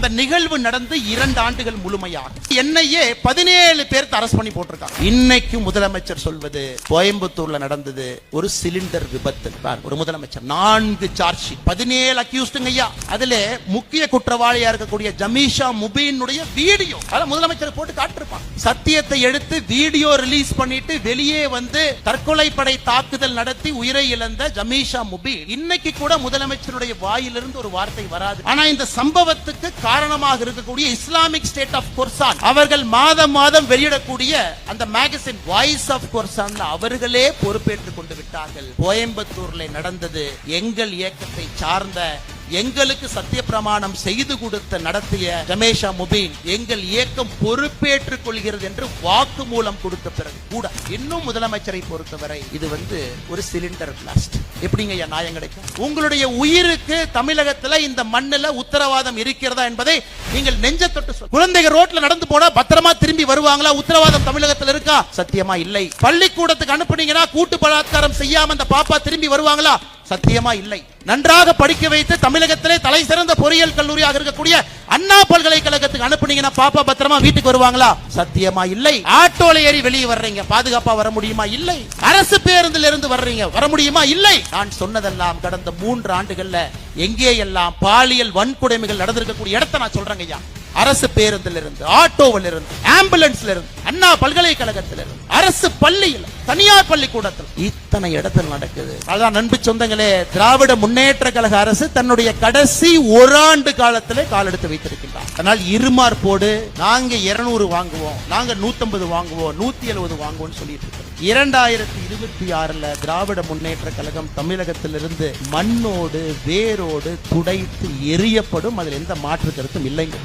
அந்த நிகழ்வு நடந்து இரண்டு ஆண்டுகள் முழுமையாக. என்னையே பதினேழு பேருக்கு அரஸ்ட் பண்ணி போட்டிருக்காங்க. இன்னைக்கு முதலமைச்சர் சொல்வது கோயம்புத்தூர்ல நடந்தது ஒரு சிலிண்டர் விபத்து. ஒரு முதலமைச்சர். நான்கு சார்ஜ் ஷீட் பதினேழு அக்யூஸ்டுங்க ஐயா. அதுல முக்கிய குற்றவாளியா இருக்கக்கூடிய ஜமீஷா முபீனுடைய வீடியோ. அத முதலமைச்சர் போட்டு காட்டிருப்பான் சத்தியத்தை எடுத்து வீடியோ ரிலீஸ் பண்ணிட்டு வெளியே வந்து தற்கொலை படை தாக்குதல் நடத்தி உயிரை இழந்த ஜமீஷா முபீன். இன்னைக்கு கூட முதலமைச்சருடைய வாயிலிருந்து ஒரு வார்த்தை வராது. ஆனா இந்த சம்பவத்துக்கு காரணமாக இருக்கக்கூடிய இஸ்லாமிக் ஸ்டேட் ஆஃப் கொர்சான் அவர்கள் மாதம் மாதம் வெளியிடக்கூடிய அந்த மேகசின் வாய்ஸ் ஆஃப் கொர்சான் அவர்களே பொறுப்பேற்றுக் கொண்டு விட்டார்கள். கோயம்புத்தூர்ல நடந்தது எங்கள் இயக்கத்தை சார்ந்த எங்களுக்கு சத்திய பிரமாணம் செய்து கொடுத்த நடத்திய ரமேஷா முபீன் எங்கள் இயக்கம் பொறுப்பேற்றுக் கொள்கிறது என்று வாக்கு மூலம் கொடுத்த பிறகு கூட இன்னும் முதலமைச்சரை பொறுத்தவரை இது வந்து ஒரு சிலிண்டர் பிளாஸ்ட் எப்படிங்க ஐயா நியாயம் கிடைக்கும்? உங்களுடைய உயிருக்கு தமிழகத்துல இந்த மண்ணில் உத்தரவாதம் இருக்கிறதா என்பதை நீங்கள் நெஞ்ச தொட்டு சொல். குழந்தைகள் ரோட்ல நடந்து போனா பத்திரமா திரும்பி வருவாங்களா? உத்தரவாதம் தமிழகத்துல இருக்கா? சத்தியமா இல்லை. பள்ளிக்கூடத்துக்கு அனுப்புனீங்கன்னா கூட்டு பலாத்காரம் செய்யாம அந்த பாப்பா திரும்பி வருவாங்களா? சத்தியமா இல்லை. நன்றாக படிக்க வைத்து தமிழகத்திலே தலை சிறந்த பொறியியல் கல்லூரியாக இருக்கக்கூடிய அண்ணா பல்கலைக்கழகத்துக்கு அனுப்புனீங்கன்னா பாப்பா பத்திரமா வீட்டுக்கு வருவாங்களா? சத்தியமா இல்லை. ஆட்டோல ஏறி வெளியே வர்றீங்க. பாதுகாப்பா வர முடியுமா? இல்லை. அரசு பேருந்துல இருந்து வர்றீங்க. வர முடியுமா? இல்லை. நான் சொன்னதெல்லாம் கடந்த மூன்று ஆண்டுகள்ல எங்கே எல்லாம் பாலியல் வன்கொடுமைகள் நடந்திருக்கக்கூடிய இடத்த நான் சொல்றேங்க ஐயா. அரசு பேருந்துல இருந்து ஆட்டோவில் இருந்து ஆம்புலன்ஸ்ல இருந்து அண்ணா பல்கலைக்கழகத்தில் இருந்து அரசு பள்ளியில் தனியார் பள்ளிக்கூடத்தில். இத்தனை இடத்தில் நடக்குது. அதான் நண்பு சொந்தங்களே திராவிட முன்னேற்ற கழக அரசு தன்னுடைய கடைசி ஓராண்டு காலத்திலே காலெடுத்து வைத்திருக்கின்றார். அதனால் இருமார்போடு நாங்க 200 வாங்குவோம் நாங்க 150 வாங்குவோம் நூத்தி எழுபது வாங்குவோம் சொல்லிட்டு இருக்கோம் இரண்டாயிரத்தி இருபத்தி ஆறுல திராவிட முன்னேற்ற கழகம் தமிழகத்திலிருந்து மண்ணோடு வேரோடு துடைத்து எரியப்படும் அதில் எந்த மாற்று கருத்தும் இல்லைங்க.